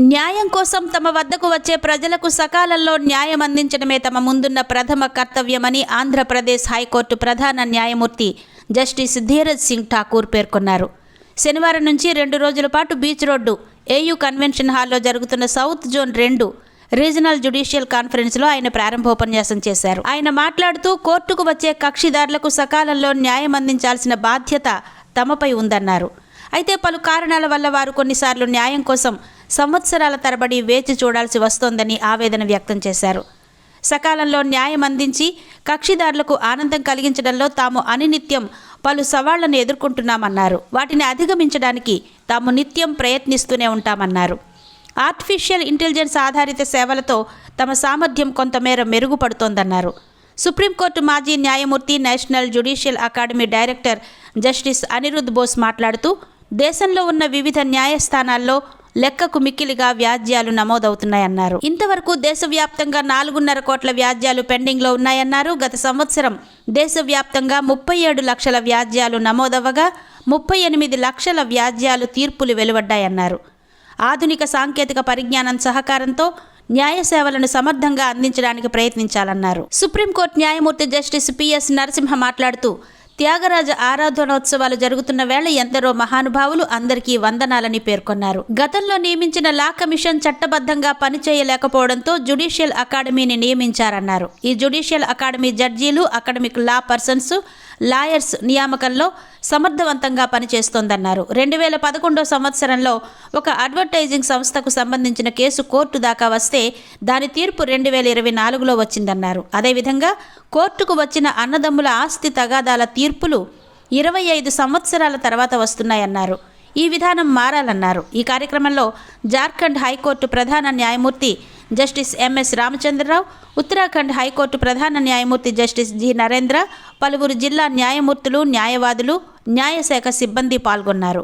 న్యాయం కోసం తమ వద్దకు వచ్చే ప్రజలకు సకాలంలో న్యాయం అందించడమే తమ ముందున్న ప్రథమ కర్తవ్యమని ఆంధ్రప్రదేశ్ హైకోర్టు ప్రధాన న్యాయమూర్తి జస్టిస్ ధీరజ్ సింగ్ ఠాకూర్ పేర్కొన్నారు. శనివారం నుంచి రెండు రోజుల పాటు బీచ్ రోడ్డు ఏయూ కన్వెన్షన్ హాల్లో జరుగుతున్న సౌత్ జోన్ రెండు రీజనల్ జ్యుడిషియల్ కాన్ఫరెన్స్లో ఆయన ప్రారంభోపన్యాసం చేశారు. ఆయన మాట్లాడుతూ కోర్టుకు వచ్చే కక్షిదారులకు సకాలంలో న్యాయం అందించాల్సిన బాధ్యత తమపై ఉందన్నారు. అయితే పలు కారణాల వల్ల వారు కొన్నిసార్లు న్యాయం కోసం సంవత్సరాల తరబడి వేచి చూడాల్సి వస్తోందని ఆవేదన వ్యక్తం చేశారు. సకాలంలో న్యాయం అందించి కక్షిదారులకు ఆనందం కలిగించడంలో తాము అనినిత్యం పలు సవాళ్ళను ఎదుర్కొంటున్నామన్నారు. వాటిని అధిగమించడానికి తాము నిత్యం ప్రయత్నిస్తూనే ఉంటామన్నారు. ఆర్టిఫిషియల్ ఇంటెలిజెన్స్ ఆధారిత సేవలతో తమ సామర్థ్యం కొంతమేర మెరుగుపడుతోందన్నారు. సుప్రీంకోర్టు మాజీ న్యాయమూర్తి national judicial academy director justice Aniruddha Bose మాట్లాడుతూ దేశంలో ఉన్న వివిధ న్యాయస్థానాల్లో లెక్కకు మిక్కిలిగా వ్యాజ్యాలు నమోదవుతున్నాయన్నారు. ఇంతవరకు దేశవ్యాప్తంగా నాలుగున్నర కోట్ల వ్యాజ్యాలు పెండింగ్లో ఉన్నాయన్నారు. గత సంవత్సరం దేశవ్యాప్తంగా ముప్పై ఏడు లక్షల వ్యాజ్యాలు నమోదవ్వగా ముప్పై ఎనిమిది లక్షల వ్యాజ్యాలు తీర్పులు వెలువడ్డాయన్నారు. ఆధునిక సాంకేతిక పరిజ్ఞానం సహకారంతో న్యాయ సేవలను సమర్థంగా అందించడానికి ప్రయత్నించాలన్నారు. సుప్రీంకోర్టు న్యాయమూర్తి జస్టిస్ పిఎస్ నరసింహ మాట్లాడుతూ త్యాగరాజ ఆరాధనోత్సవాలు జరుగుతున్న వేళ ఎందరో మహానుభావులు అందరికీ వందనాలని పేర్కొన్నారు. గతంలో నియమించిన లా కమిషన్ చట్టబద్ధంగా పనిచేయలేకపోవడంతో జుడిషియల్ అకాడమీని నియమించారన్నారు. ఈ జుడిషియల్ అకాడమీ జడ్జీలు అకాడమిక్ లా పర్సన్స్ లాయర్స్ నియామకంలో సమర్థవంతంగా పనిచేస్తోందన్నారు. రెండు వేల పదకొండో సంవత్సరంలో ఒక అడ్వర్టైజింగ్ సంస్థకు సంబంధించిన కేసు కోర్టు దాకా వస్తే దాని తీర్పు రెండు వేల ఇరవై నాలుగులో వచ్చిందన్నారు. అదేవిధంగా కోర్టుకు వచ్చిన అన్నదమ్ముల ఆస్తి తగాదాల తీర్పులు ఇరవై ఐదు సంవత్సరాల తర్వాత వస్తున్నాయన్నారు. ఈ విధానం మారాలన్నారు. ఈ కార్యక్రమంలో జార్ఖండ్ హైకోర్టు ప్రధాన న్యాయమూర్తి justice MS Ramachandra Rao Uttarakhand high court ప్రధాన న్యాయమూర్తి జస్టిస్ జి నరేంద్ర పలువురు జిల్లా న్యాయమూర్తులు న్యాయవాదులు న్యాయశాఖ సిబ్బంది పాల్గొన్నారు.